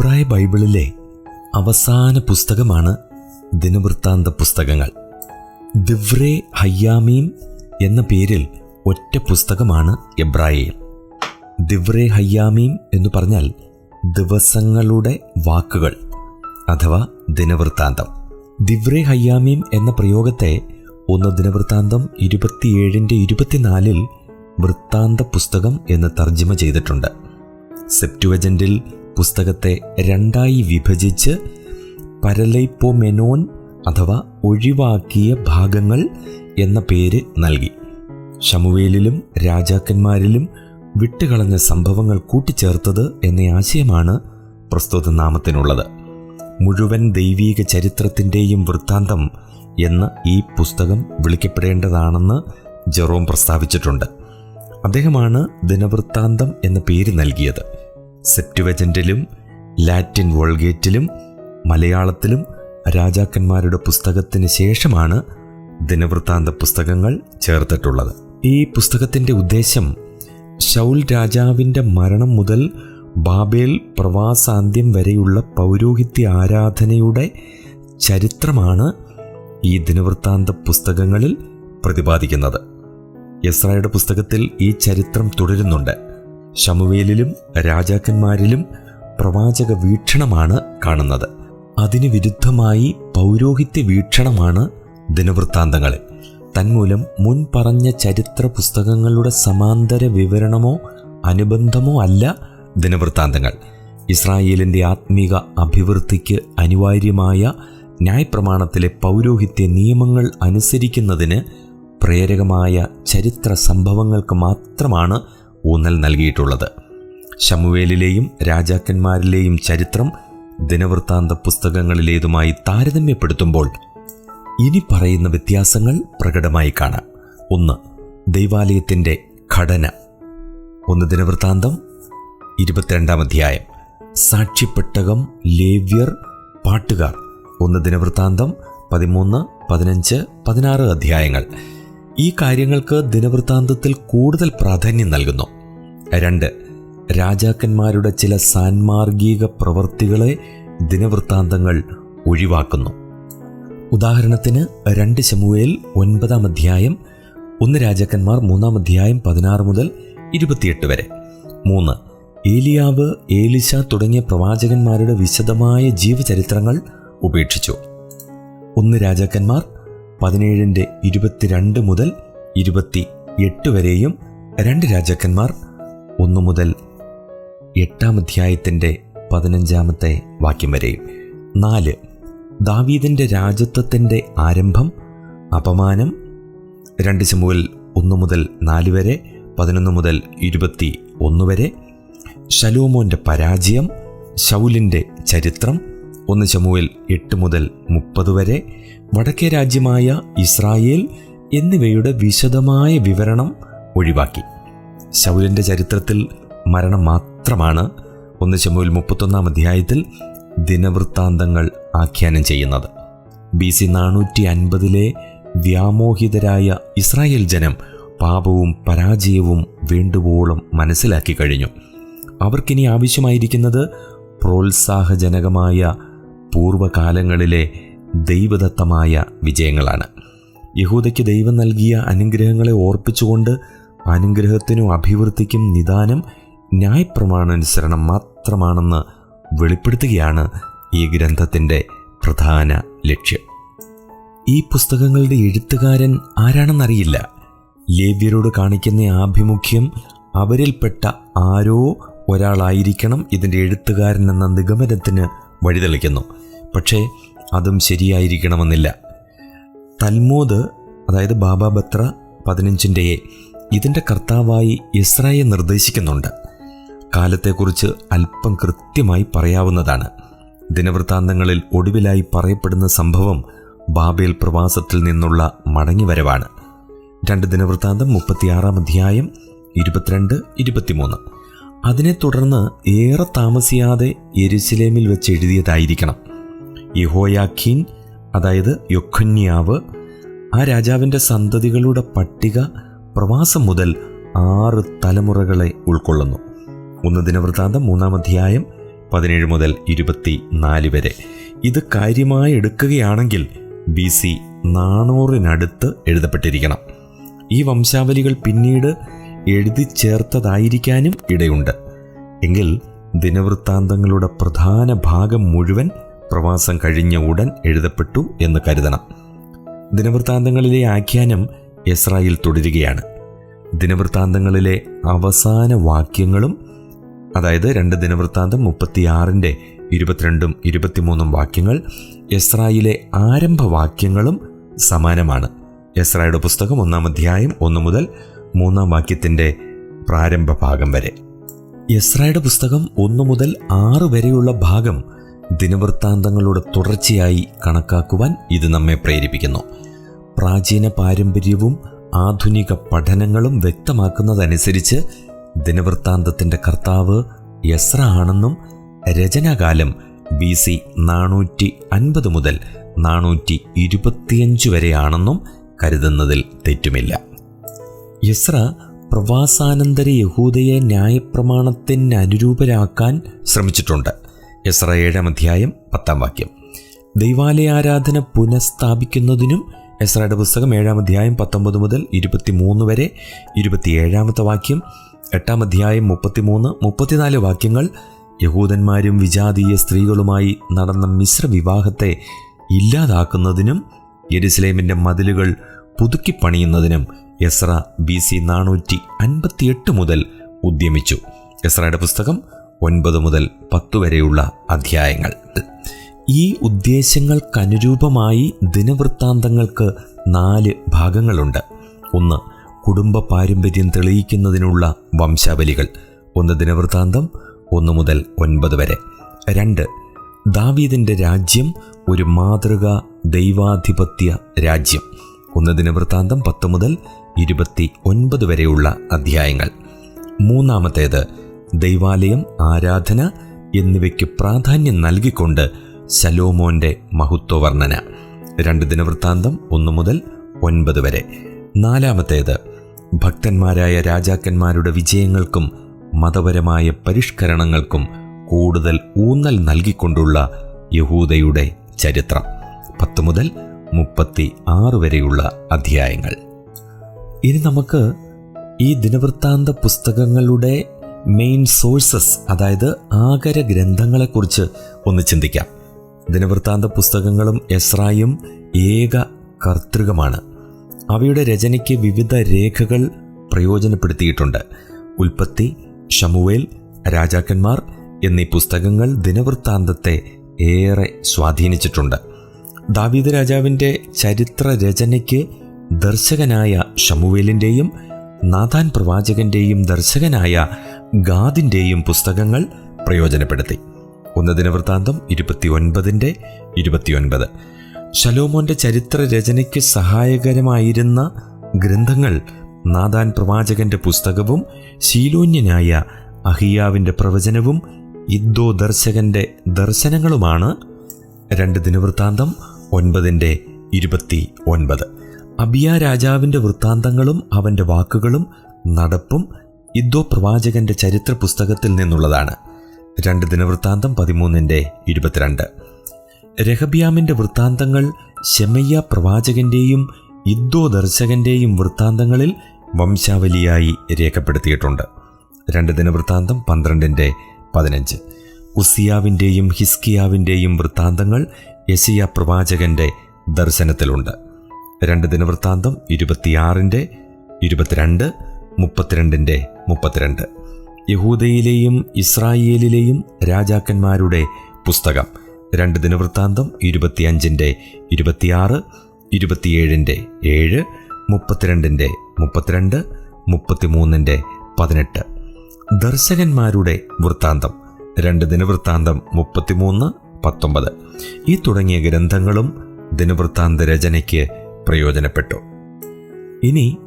എബ്രായ ബൈബിളിലെ അവസാന പുസ്തകമാണ് ദിനവൃത്താന്ത പുസ്തകങ്ങൾ. ദിവ്രേ ഹയ്യാമീം എന്ന പേരിൽ ഒറ്റ പുസ്തകമാണ് എബ്രായയിൽ. ദിവ്രേ ഹയ്യാമീം എന്ന് പറഞ്ഞാൽ ദിവസങ്ങളുടെ വാക്കുകൾ അഥവാ ദിനവൃത്താന്തം. ദിവ്രേ ഹയ്യാമീം എന്ന പ്രയോഗത്തെ ഒന്ന് ദിനവൃത്താന്തം ഇരുപത്തിയേഴിന്റെ ഇരുപത്തിനാലിൽ വൃത്താന്ത പുസ്തകം എന്ന് തർജമ ചെയ്തിട്ടുണ്ട്. സെപ്റ്റുവജന്റിൽ പുസ്തകത്തെ രണ്ടായി വിഭജിച്ച് പരലൈപ്പോമെനോൻ അഥവാ ഒഴിവാക്കിയ ഭാഗങ്ങൾ എന്ന പേര് നൽകി. ഷമുവേലിലും രാജാക്കന്മാരിലും വിട്ടുകളഞ്ഞ സംഭവങ്ങൾ കൂട്ടിച്ചേർത്തത് എന്ന ആശയമാണ് പ്രസ്തുത നാമത്തിനുള്ളത് മുഴുവൻ ദൈവീക ചരിത്രത്തിന്റെയും വൃത്താന്തം എന്ന് ഈ പുസ്തകം വിളിക്കപ്പെടേണ്ടതാണെന്ന് ജെറോം പ്രസ്താവിച്ചിട്ടുണ്ട്. അദ്ദേഹമാണ് ദിനവൃത്താന്തം എന്ന പേര് നൽകിയത്. സെപ്റ്റുവജന്റിലും ലാറ്റിൻ വോൾഗേറ്റിലും മലയാളത്തിലും രാജാക്കന്മാരുടെ പുസ്തകത്തിന് ശേഷമാണ് ദിനവൃത്താന്ത പുസ്തകങ്ങൾ ചേർത്തിട്ടുള്ളത്. ഈ പുസ്തകത്തിന്റെ ഉദ്ദേശം ഷൗൽ രാജാവിന്റെ മരണം മുതൽ ബാബേൽ പ്രവാസാന്ത്യം വരെയുള്ള പൗരോഹിത്യ ആരാധനയുടെ ചരിത്രമാണ് ഈ ദിനവൃത്താന്ത പുസ്തകങ്ങളിൽ പ്രതിപാദിക്കുന്നത്. യസ്രായുടെ പുസ്തകത്തിൽ ഈ ചരിത്രം തുടരുന്നുണ്ട്. ഷമുവേലിലും രാജാക്കന്മാരിലും പ്രവാചക വീക്ഷണമാണ് കാണുന്നത്. അതിന് വിരുദ്ധമായി പൗരോഹിത്യ വീക്ഷണമാണ് ദിനവൃത്താന്തങ്ങളിൽ തന്മൂലം മുൻ പറഞ്ഞ ചരിത്ര പുസ്തകങ്ങളുടെ സമാന്തര വിവരണമോ അനുബന്ധമോ അല്ല ദിനവൃത്താന്തങ്ങൾ. ഇസ്രായേലിന്റെ ആത്മീക അഭിവൃദ്ധിക്ക് അനിവാര്യമായ ന്യായപ്രമാണത്തിലെ പൗരോഹിത്യ നിയമങ്ങൾ അനുസരിക്കുന്നതിന് പ്രേരകമായ ചരിത്ര സംഭവങ്ങൾക്ക് മാത്രമാണ് ഊന്നൽ നൽകിയിട്ടുള്ളത്. ശമുവേലിലെയും രാജാക്കന്മാരിലെയും ചരിത്രം ദിനവൃത്താന്ത പുസ്തകങ്ങളിലേതുമായി താരതമ്യപ്പെടുത്തുമ്പോൾ ഇനി പറയുന്ന വ്യത്യാസങ്ങൾ പ്രകടമായി കാണാം. ഒന്ന് ദൈവാലയത്തിന്റെ ഘടന. ഒന്ന് ദിനവൃത്താന്തം ഇരുപത്തിരണ്ടാം അധ്യായം. സാക്ഷ്യപ്പെട്ടകം ലേവ്യർ പാട്ടുകാർ. ഒന്ന് ദിനവൃത്താന്തം പതിമൂന്ന് പതിനഞ്ച് പതിനാറ് അധ്യായങ്ങൾ. ഈ കാര്യങ്ങൾക്ക് ദിനവൃത്താന്തത്തിൽ കൂടുതൽ പ്രാധാന്യം നൽകുന്നു. രണ്ട് രാജാക്കന്മാരുടെ ചില സാൻമാർഗിക പ്രവൃത്തികളെ ദിനവൃത്താന്തങ്ങൾ ഒഴിവാക്കുന്നു. ഉദാഹരണത്തിന് രണ്ട് ശമുവേൽ ഒൻപതാം അധ്യായം ഒന്ന് രാജാക്കന്മാർ മൂന്നാം അധ്യായം പതിനാറ് മുതൽ ഇരുപത്തിയെട്ട് വരെ. മൂന്ന് ഏലിയാവ് ഏലിശ തുടങ്ങിയ പ്രവാചകന്മാരുടെ വിശദമായ ജീവചരിത്രങ്ങൾ ഉപേക്ഷിച്ചു. ഒന്ന് രാജാക്കന്മാർ പതിനേഴിന്റെ ഇരുപത്തിരണ്ട് മുതൽ ഇരുപത്തി എട്ട് വരെയും രണ്ട് രാജാക്കന്മാർ ഒന്ന് മുതൽ എട്ടാം അധ്യായത്തിന്റെ പതിനഞ്ചാമത്തെ വാക്യം വരെയും. നാല് ദാവീദിന്റെ രാജത്വത്തിന്റെ ആരംഭം അപമാനം രണ്ട് ശമുവൽ ഒന്ന് മുതൽ നാല് വരെ പതിനൊന്ന് മുതൽ ഇരുപത്തി ഒന്ന് വരെ ശലോമോന്റെ പരാജയം ശൗലിന്റെ ചരിത്രം ഒന്ന് ചമുവിൽ എട്ട് മുതൽ മുപ്പത് വരെ വടക്കേ രാജ്യമായ ഇസ്രായേൽ എന്നിവയുടെ വിശദമായ വിവരണം ഒഴിവാക്കി. ശൗലിന്റെ ചരിത്രത്തിൽ മരണം മാത്രമാണ് ഒന്ന് ചമുവിൽ മുപ്പത്തൊന്നാം അധ്യായത്തിൽ ദിനവൃത്താന്തങ്ങൾ ആഖ്യാനം ചെയ്യുന്നത്. ബി സി നാനൂറ്റി അൻപതിലെ വ്യാമോഹിതരായ ഇസ്രായേൽ ജനം പാപവും പരാജയവും വേണ്ടുവോളം മനസ്സിലാക്കി കഴിഞ്ഞു. അവർക്കിനി ആവശ്യമായിരിക്കുന്നത് പ്രോത്സാഹജനകമായ പൂർവകാലങ്ങളിലെ ദൈവദത്തമായ വിജയങ്ങളാണ്. യഹൂദയ്ക്ക് ദൈവം നൽകിയ അനുഗ്രഹങ്ങളെ ഓർപ്പിച്ചുകൊണ്ട് അനുഗ്രഹത്തിനും അഭിവൃദ്ധിക്കും നിദാനം ന്യായപ്രമാണാനുസരണം മാത്രമാണെന്ന് വെളിപ്പെടുത്തുകയാണ് ഈ ഗ്രന്ഥത്തിന്റെ പ്രധാന ലക്ഷ്യം. ഈ പുസ്തകങ്ങളുടെ എഴുത്തുകാരൻ ആരാണെന്നറിയില്ല. ലേവ്യരോട് കാണിക്കുന്ന ആഭിമുഖ്യം അവരിൽപ്പെട്ട ആരോ ഒരാളായിരിക്കണം ഇതിന്റെ എഴുത്തുകാരൻ എന്ന നിഗമനത്തിന് വഴിതെളിക്കുന്നു. പക്ഷേ അതും ശരിയായിരിക്കണമെന്നില്ല. തൽമോദ് അതായത് ബാബ ബത്ര പതിനഞ്ചിന്റെ എ ഇതിന്റെ കർത്താവായി ഇസ്രായെ നിർദ്ദേശിക്കുന്നുണ്ട്. കാലത്തെക്കുറിച്ച് അല്പം കൃത്യമായി പറയാവുന്നതാണ്. ദിനവൃത്താന്തങ്ങളിൽ ഒടുവിലായി പറയപ്പെടുന്ന സംഭവം ബാബേൽ പ്രവാസത്തിൽ നിന്നുള്ള മടങ്ങിവരവാണ്. രണ്ട് ദിനവൃത്താന്തം മുപ്പത്തിയാറാം അധ്യായം ഇരുപത്തിരണ്ട് ഇരുപത്തിമൂന്ന്. അതിനെ തുടർന്ന് ഏറെ താമസിയാതെ എരുസലേമിൽ വെച്ച് എഴുതിയതായിരിക്കണം. യഹോയാഖീൻ അതായത് യൊഖന്യാവ് ആ രാജാവിന്റെ സന്തതികളുടെ പട്ടിക പ്രവാസം മുതൽ ആറ് തലമുറകളെ ഉൾക്കൊള്ളുന്നു. ഒന്ന് ദിനവൃത്താന്തം മൂന്നാം അധ്യായം പതിനേഴ് മുതൽ ഇരുപത്തി നാല് വരെ. ഇത് കാര്യമായി എടുക്കുകയാണെങ്കിൽ ബി സി നാനൂറിനടുത്ത് എഴുതപ്പെട്ടിരിക്കണം. ഈ വംശാവലികൾ പിന്നീട് എഴുതി ചേർത്തതായിരിക്കാനും ഇടയുണ്ട്. എങ്കിൽ ദിനവൃത്താന്തങ്ങളുടെ പ്രധാന ഭാഗം മുഴുവൻ പ്രവാസം കഴിഞ്ഞ ഉടൻ എഴുതപ്പെട്ടു എന്ന് കരുതണം. ദിനവൃത്താന്തങ്ങളിലെ ആഖ്യാനം എസ്രായിൽ തുടരുകയാണ്. ദിനവൃത്താന്തങ്ങളിലെ അവസാന വാക്യങ്ങളും അതായത് രണ്ട് ദിനവൃത്താന്തം മുപ്പത്തിയാറിന്റെ ഇരുപത്തിരണ്ടും ഇരുപത്തിമൂന്നും വാക്യങ്ങൾ എസ്രായിലെ ആരംഭവാക്യങ്ങളും സമാനമാണ്. എസ്രായുടെ പുസ്തകം ഒന്നാം അധ്യായം ഒന്ന് മുതൽ മൂന്നാം വാക്യത്തിന്റെ പ്രാരംഭ ഭാഗം വരെ. യസ്രായുടെ പുസ്തകം ഒന്നു മുതൽ ആറ് വരെയുള്ള ഭാഗം ദിനവൃത്താന്തങ്ങളുടെ തുടർച്ചയായി കണക്കാക്കുവാൻ ഇത് നമ്മെ പ്രേരിപ്പിക്കുന്നു. പ്രാചീന പാരമ്പര്യവും ആധുനിക പഠനങ്ങളും വ്യക്തമാക്കുന്നതനുസരിച്ച് ദിനവൃത്താന്തത്തിന്റെ കർത്താവ് യസ്ര ആണെന്നും രചനാകാലം ബി സി നാനൂറ്റി അൻപത് മുതൽ നാനൂറ്റി ഇരുപത്തിയഞ്ച് വരെയാണെന്നും കരുതുന്നതിൽ തെറ്റുമില്ല. യസ്ര പ്രവാസാനന്തര യഹൂദയെ ന്യായപ്രമാണത്തിന് അനുരൂപരാക്കാൻ ശ്രമിച്ചിട്ടുണ്ട്. യസ്ര ഏഴാം അധ്യായം പത്താം വാക്യം. ദൈവാലയാരാധന പുനഃസ്ഥാപിക്കുന്നതിനും എസ്രയുടെ പുസ്തകം ഏഴാം അധ്യായം പത്തൊമ്പത് മുതൽ ഇരുപത്തിമൂന്ന് വരെ ഇരുപത്തിയേഴാമത്തെ വാക്യം എട്ടാം അധ്യായം മുപ്പത്തിമൂന്ന് മുപ്പത്തിനാല് വാക്യങ്ങൾ യഹൂദന്മാരും വിജാതീയ സ്ത്രീകളുമായി നടന്ന മിശ്ര വിവാഹത്തെ ഇല്ലാതാക്കുന്നതിനും യെരുസലേമിന്റെ മതിലുകൾ പുതുക്കി പണിയുന്നതിനും എസ്ര ബി സി നാനൂറ്റി അൻപത്തിയെട്ട് മുതൽ ഉദ്യമിച്ചു. എസ്രയുടെ പുസ്തകം ഒൻപത് മുതൽ പത്ത് വരെയുള്ള അധ്യായങ്ങൾ. ഈ ഉദ്ദേശങ്ങൾക്കനുരൂപമായി ദിനവൃത്താന്തങ്ങൾക്ക് നാല് ഭാഗങ്ങളുണ്ട്. ഒന്ന് കുടുംബ പാരമ്പര്യം തെളിയിക്കുന്നതിനുള്ള വംശാവലികൾ. ഒന്ന് ദിനവൃത്താന്തം. ഒന്ന് മുതൽ ഒൻപത് വരെ. രണ്ട് ദാവീദിന്റെ രാജ്യം ഒരു മാതൃക ദൈവാധിപത്യ രാജ്യം. ഒന്ന് ദിനവൃത്താന്തം. പത്ത് മുതൽ ഇരുപത്തി ഒൻപത് വരെയുള്ള അധ്യായങ്ങൾ. മൂന്നാമത്തേത് ദൈവാലയം ആരാധന എന്നിവയ്ക്ക് പ്രാധാന്യം നൽകിക്കൊണ്ട് ശലോമോന്റെ മഹത്വവർണന. രണ്ട് ദിനവൃത്താന്തം ഒന്ന് മുതൽ ഒൻപത് വരെ. നാലാമത്തേത് ഭക്തന്മാരായ രാജാക്കന്മാരുടെ വിജയങ്ങൾക്കും മതപരമായ പരിഷ്കരണങ്ങൾക്കും കൂടുതൽ ഊന്നൽ നൽകിക്കൊണ്ടുള്ള യഹൂദയുടെ ചരിത്രം. പത്ത് മുതൽ മുപ്പത്തി ആറ് വരെയുള്ള അധ്യായങ്ങൾ. ഇനി നമുക്ക് ഈ ദിനവൃത്താന്ത പുസ്തകങ്ങളുടെ മെയിൻ സോഴ്സസ് അതായത് ആകര ഗ്രന്ഥങ്ങളെക്കുറിച്ച് ഒന്ന് ചിന്തിക്കാം. ദിനവൃത്താന്ത പുസ്തകങ്ങളും എസ്രായും ഏക കർത്തൃകമാണ്. അവയുടെ രചനയ്ക്ക് വിവിധ രേഖകൾ പ്രയോജനപ്പെടുത്തിയിട്ടുണ്ട്. ഉൽപ്പത്തി ഷമുവേൽ രാജാക്കന്മാർ എന്നീ പുസ്തകങ്ങൾ ദിനവൃത്താന്തത്തെ ഏറെ സ്വാധീനിച്ചിട്ടുണ്ട്. ദാവീദ് രാജാവിന്റെ ചരിത്ര രചനയ്ക്ക് ദർശകനായ ഷമുവേലിന്റെയും നാഥാൻ പ്രവാചകന്റെയും ദർശകനായ ഗാദിന്റെയും പുസ്തകങ്ങൾ പ്രയോജനപ്പെടുത്തി. ഒന്ന് ദിനവൃത്താന്തം ഇരുപത്തിയൊൻപതിന്റെ ഇരുപത്തിയൊൻപത്. ശലോമോന്റെ ചരിത്ര രചനയ്ക്ക് സഹായകരമായിരുന്ന ഗ്രന്ഥങ്ങൾ നാദാൻ പ്രവാചകന്റെ പുസ്തകവും ശീലോന്യനായ അഹിയാവിന്റെ പ്രവചനവും ഇദ്ദോ ദർശകന്റെ ദർശനങ്ങളുമാണ് രണ്ട് ദിനവൃത്താന്തം ഒൻപതിന്റെ ഇരുപത്തി ഒൻപത് അബിയ രാജാവിന്റെ വൃത്താന്തങ്ങളും അവന്റെ വാക്കുകളും നടപ്പും ഇദ്ദോ പ്രവാചകന്റെ ചരിത്ര പുസ്തകത്തിൽ നിന്നുള്ളതാണ്. രണ്ട് ദിനവൃത്താന്തം പതിമൂന്നിന്റെ ഇരുപത്തിരണ്ട്. രഹബിയാമിന്റെ വൃത്താന്തങ്ങൾ ഷെമയ്യ പ്രവാചകന്റെയും ഇദ്ദോ ദർശകന്റെയും വൃത്താന്തങ്ങളിൽ വംശാവലിയായി രേഖപ്പെടുത്തിയിട്ടുണ്ട്. രണ്ട് ദിനവൃത്താന്തം പന്ത്രണ്ടിന്റെ പതിനഞ്ച്. ഉസിയാവിന്റെയും ഹിസ്കിയാവിന്റെയും വൃത്താന്തങ്ങൾ യസിയ പ്രവാചകന്റെ ദർശനത്തിലുണ്ട്. രണ്ട് ദിനവൃത്താന്തം ഇരുപത്തിയാറിന്റെ ഇരുപത്തിരണ്ട് മുപ്പത്തിരണ്ടിന്റെ മുപ്പത്തിരണ്ട്. യഹൂദയിലെയും ഇസ്രായേലിലെയും രാജാക്കന്മാരുടെ പുസ്തകം രണ്ട് ദിനവൃത്താന്തം ഇരുപത്തിയഞ്ചിന്റെ ഇരുപത്തിയാറ് ഇരുപത്തിയേഴിന്റെ ഏഴ് മുപ്പത്തിരണ്ടിന്റെ മുപ്പത്തിരണ്ട് മുപ്പത്തിമൂന്നിന്റെ പതിനെട്ട്. ദർശകന്മാരുടെ വൃത്താന്തം രണ്ട് ദിനവൃത്താന്തം മുപ്പത്തിമൂന്ന് പത്തൊമ്പത്. ഈ തുടങ്ങിയ ഗ്രന്ഥങ്ങളും ദിനവൃത്താന്ത രചനയ്ക്ക് പ്രയോജനപ്പെട്ടു. ഇനി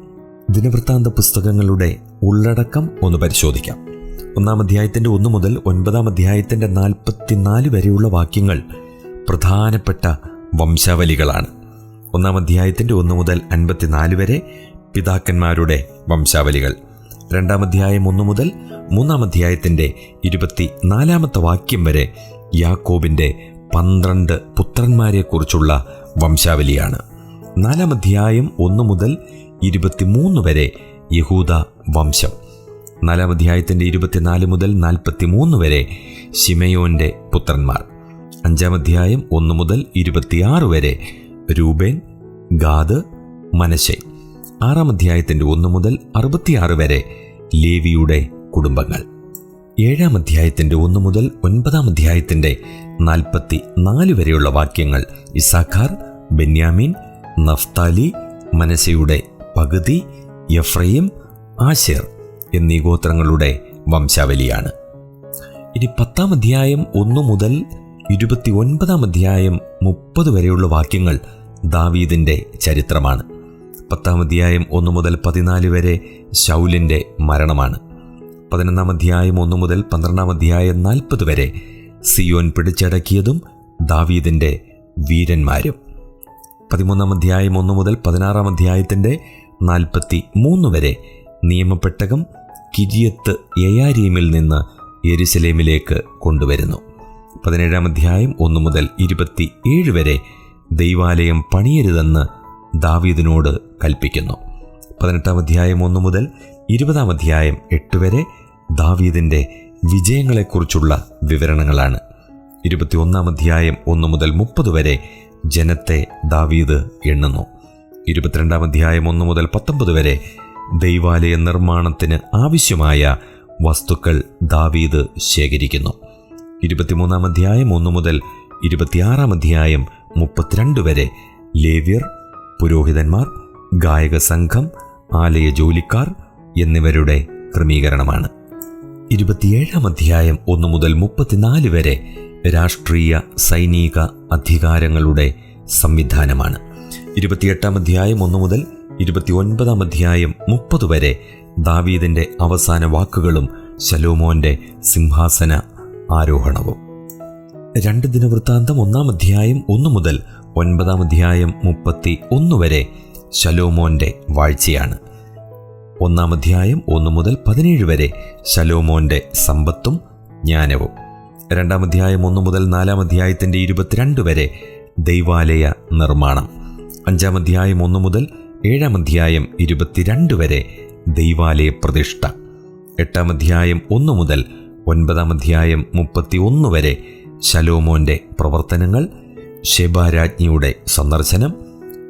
ദിനവൃത്താന്ത പുസ്തകങ്ങളുടെ ഉള്ളടക്കം ഒന്ന് പരിശോധിക്കാം. ഒന്നാം അധ്യായത്തിന്റെ ഒന്ന് മുതൽ ഒൻപതാം അധ്യായത്തിന്റെ നാൽപ്പത്തിനാല് വരെയുള്ള വാക്യങ്ങൾ പ്രധാനപ്പെട്ട വംശാവലികളാണ്. ഒന്നാം അധ്യായത്തിന്റെ ഒന്ന് മുതൽ അൻപത്തിനാല് വരെ പിതാക്കന്മാരുടെ വംശാവലികൾ. രണ്ടാം അധ്യായം ഒന്ന് മുതൽ മൂന്നാം അധ്യായത്തിന്റെ ഇരുപത്തി നാലാമത്തെ വാക്യം വരെ യാക്കോബിന്റെ പന്ത്രണ്ട് പുത്രന്മാരെക്കുറിച്ചുള്ള വംശാവലിയാണ്. നാലാം അധ്യായം ഒന്ന് മുതൽ ഇരുപത്തിമൂന്ന് വരെ യഹൂദ വംശം. നാലാം അധ്യായത്തിന്റെ ഇരുപത്തിനാല് മുതൽ നാൽപ്പത്തിമൂന്ന് വരെ ശിമയോന്റെ പുത്രന്മാർ. അഞ്ചാം അധ്യായം ഒന്ന് മുതൽ ഇരുപത്തിയാറ് വരെ രൂപേൻ ഗാദ് മനശെ ആറാം അധ്യായത്തിന്റെ ഒന്ന് മുതൽ അറുപത്തിയാറ് വരെ ലേവിയുടെ കുടുംബങ്ങൾ. ഏഴാം അധ്യായത്തിന്റെ ഒന്ന് മുതൽ ഒൻപതാം അധ്യായത്തിന്റെ നാൽപ്പത്തി നാല് വരെയുള്ള വാക്യങ്ങൾ ഇസാഖാർ ബെന്യാമീൻ നഫ്താലി മനസയുടെ പകുതി യഫ്രയും ആശേർ എന്നീ ഗോത്രങ്ങളുടെ വംശാവലിയാണ്. ഇനി പത്താം അധ്യായം ഒന്നു മുതൽ ഇരുപത്തി ഒൻപതാം അധ്യായം മുപ്പത് വരെയുള്ള വാക്യങ്ങൾ ദാവീദിന്റെ ചരിത്രമാണ്. പത്താം അധ്യായം ഒന്നു മുതൽ പതിനാല് വരെ ശൗലിന്റെ മരണമാണ്. പതിനൊന്നാം അധ്യായം ഒന്നു മുതൽ പന്ത്രണ്ടാം അധ്യായം നാൽപ്പത് വരെ സിയോൻ പിടിച്ചടക്കിയതും ദാവീദിന്റെ വീരന്മാരും. പതിമൂന്നാം അധ്യായം ഒന്ന് മുതൽ പതിനാറാം അധ്യായത്തിന്റെ നാൽപ്പത്തി മൂന്ന് വരെ നിയമപ്പെട്ടകം കിരിയത്ത് യയാരീമിൽ നിന്ന് യെരുസലേമിലേക്ക് കൊണ്ടുവരുന്നു. പതിനേഴാം അധ്യായം ഒന്ന് മുതൽ ഇരുപത്തി ഏഴ് വരെ ദൈവാലയം പണിയരുതെന്ന് ദാവീദിനോട് കൽപ്പിക്കുന്നു. പതിനെട്ടാം അധ്യായം ഒന്ന് മുതൽ ഇരുപതാം അധ്യായം എട്ട് വരെ ദാവീദിന്റെ വിജയങ്ങളെക്കുറിച്ചുള്ള വിവരണങ്ങളാണ്. ഇരുപത്തിയൊന്നാം അധ്യായം ഒന്ന് മുതൽ മുപ്പത് വരെ ജനത്തെ ദാവീദ് എണ്ണുന്നു. ഇരുപത്തിരണ്ടാം അധ്യായം ഒന്ന് മുതൽ പത്തൊമ്പത് വരെ ദൈവാലയ നിർമ്മാണത്തിന് ആവശ്യമായ വസ്തുക്കൾ ദാവീദ് ശേഖരിക്കുന്നു. ഇരുപത്തിമൂന്നാം അധ്യായം ഒന്ന് മുതൽ ഇരുപത്തിയാറാം അധ്യായം മുപ്പത്തിരണ്ട് വരെ ലേവ്യർ പുരോഹിതന്മാർ ഗായക സംഘം ആലയ ജോലിക്കാർ എന്നിവരുടെ ക്രമീകരണമാണ്. ഇരുപത്തിയേഴാം അധ്യായം ഒന്ന് മുതൽ മുപ്പത്തിനാല് വരെ രാഷ്ട്രീയ സൈനിക അധികാരങ്ങളുടെ സംവിധാനമാണ്. ഇരുപത്തിയെട്ടാം അധ്യായം ഒന്ന് മുതൽ ഇരുപത്തിയൊൻപതാം അധ്യായം മുപ്പത് വരെ ദാവീദിന്റെ അവസാന വാക്കുകളും ശലോമോന്റെ സിംഹാസന ആരോഹണവും. രണ്ട് ദിനവൃത്താന്തം ഒന്നാം അധ്യായം ഒന്ന് മുതൽ ഒൻപതാം അധ്യായം മുപ്പത്തി ഒന്ന് വരെ ശലോമോന്റെ വാഴ്ചയാണ്. ഒന്നാം അധ്യായം ഒന്ന് മുതൽ പതിനേഴ് വരെ ശലോമോന്റെ സമ്പത്തും ജ്ഞാനവും. രണ്ടാം അധ്യായം ഒന്ന് മുതൽ നാലാം അധ്യായത്തിന്റെ ഇരുപത്തിരണ്ട് വരെ ദൈവാലയ നിർമ്മാണം. അഞ്ചാം അധ്യായം ഒന്ന് മുതൽ ഏഴാം അധ്യായം ഇരുപത്തിരണ്ട് വരെ ദൈവാലയ പ്രതിഷ്ഠ. എട്ടാം അധ്യായം ഒന്ന് മുതൽ ഒൻപതാം അധ്യായം മുപ്പത്തി ഒന്ന് വരെ ശലോമോന്റെ പ്രവർത്തനങ്ങൾ ശെബാരാജ്ഞിയുടെ സന്ദർശനം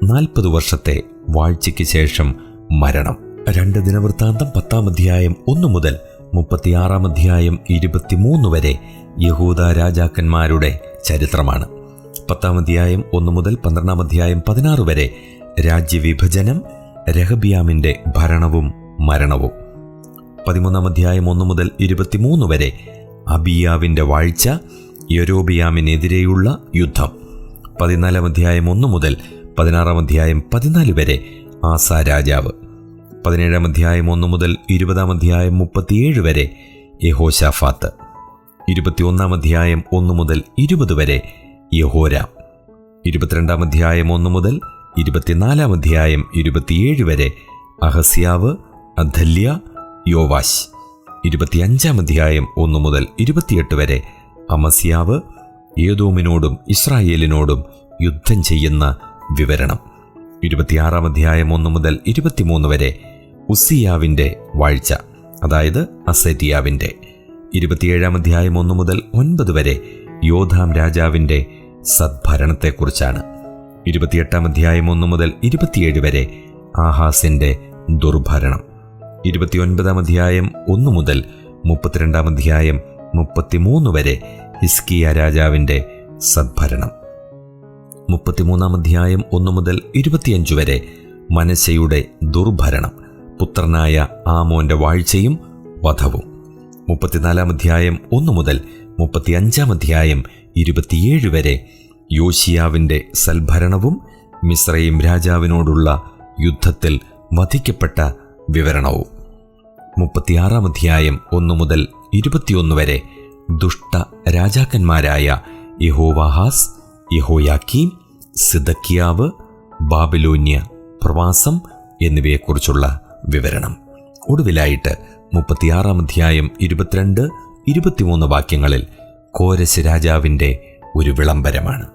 നാൽപ്പത് വർഷത്തെ വാഴ്ചയ്ക്ക് ശേഷം മരണം. രണ്ട് ദിനവൃത്താന്തം പത്താം അധ്യായം ഒന്ന് മുതൽ മുപ്പത്തിയാറാം അധ്യായം ഇരുപത്തിമൂന്ന് വരെ യഹൂദ രാജാക്കന്മാരുടെ ചരിത്രമാണ്. പത്താം അധ്യായം ഒന്ന് മുതൽ പന്ത്രണ്ടാം അധ്യായം പതിനാറ് വരെ രാജ്യവിഭജനം രഹബിയാമിന്റെ ഭരണവും മരണവും. പതിമൂന്നാം അധ്യായം ഒന്ന് മുതൽ ഇരുപത്തിമൂന്ന് വരെ അബിയാവിന്റെ വാഴ്ച യൊരോബിയാമിനെതിരെയുള്ള യുദ്ധം. പതിനാലാം അധ്യായം ഒന്ന് മുതൽ പതിനാറാം അധ്യായം പതിനാല് വരെ ആസാ രാജാവ്. പതിനേഴാം അധ്യായം ഒന്ന് മുതൽ ഇരുപതാം അധ്യായം മുപ്പത്തിയേഴ് വരെ യഹോശാഫാത്ത്. ഇരുപത്തിയൊന്നാം അധ്യായം ഒന്ന് മുതൽ ഇരുപത് വരെ യഹോരാം. ഇരുപത്തിരണ്ടാം അധ്യായം ഒന്ന് മുതൽ ഇരുപത്തിനാലാം അധ്യായം ഇരുപത്തിയേഴ് വരെ അഹസ്യാവ് അധല്യ യോവാശ്. ഇരുപത്തിയഞ്ചാം അധ്യായം ഒന്ന് മുതൽ ഇരുപത്തിയെട്ട് വരെ അമസ്യാവ് ഏതോമിനോടും ഇസ്രായേലിനോടും യുദ്ധം ചെയ്യുന്ന വിവരണം. ഇരുപത്തിയാറാം അധ്യായം ഒന്ന് മുതൽ ഇരുപത്തിമൂന്ന് വരെ ഉസിയാവിന്റെ വാഴ്ച അതായത് അസെറ്റിയാവിന്റെ ഇരുപത്തിയേഴാം അധ്യായം ഒന്ന് മുതൽ ഒൻപത് വരെ യോധാം രാജാവിന്റെ സദ്ഭരണത്തെക്കുറിച്ചാണ്. ഇരുപത്തിയെട്ടാം അധ്യായം ഒന്ന് മുതൽ ഇരുപത്തിയേഴ് വരെ ആഹാസിന്റെ ദുർഭരണം. ഇരുപത്തിയൊൻപതാം അധ്യായം ഒന്ന് മുതൽ മുപ്പത്തിരണ്ടാം അധ്യായം മുപ്പത്തിമൂന്ന് വരെ ഹിസ്കിയ രാജാവിന്റെ സദ്ഭരണം. മുപ്പത്തിമൂന്നാം അധ്യായം ഒന്ന് മുതൽ ഇരുപത്തിയഞ്ച് വരെ മനശയുടെ ദുർഭരണം. പുത്രനായ ആമോന്റെ വാഴ്ചയും വധവും. മുപ്പത്തിനാലാം അധ്യായം ഒന്ന് മുതൽ മുപ്പത്തിയഞ്ചാം അധ്യായം ഇരുപത്തിയേഴ് വരെ യോശിയാവിന്റെ സൽഭരണവും മിശ്രയും രാജാവിനോടുള്ള യുദ്ധത്തിൽ വധിക്കപ്പെട്ട വിവരണവും. മുപ്പത്തിയാറാം അധ്യായം ഒന്ന് മുതൽ ഇരുപത്തിയൊന്ന് വരെ ദുഷ്ട രാജാക്കന്മാരായ യഹോവാഹാസ് യഹോയാക്കീം സിദക്കിയാവ് ബാബിലോന്യ പ്രവാസം എന്നിവയെക്കുറിച്ചുള്ള വിവരണം. ഒടുവിലായിട്ട് മുപ്പത്തിയാറാം അധ്യായം ഇരുപത്തിരണ്ട് ഇരുപത്തിമൂന്ന് വാക്യങ്ങളിൽ കോരസ് രാജാവിന്റെ ഒരു വിളംബരമാണ്.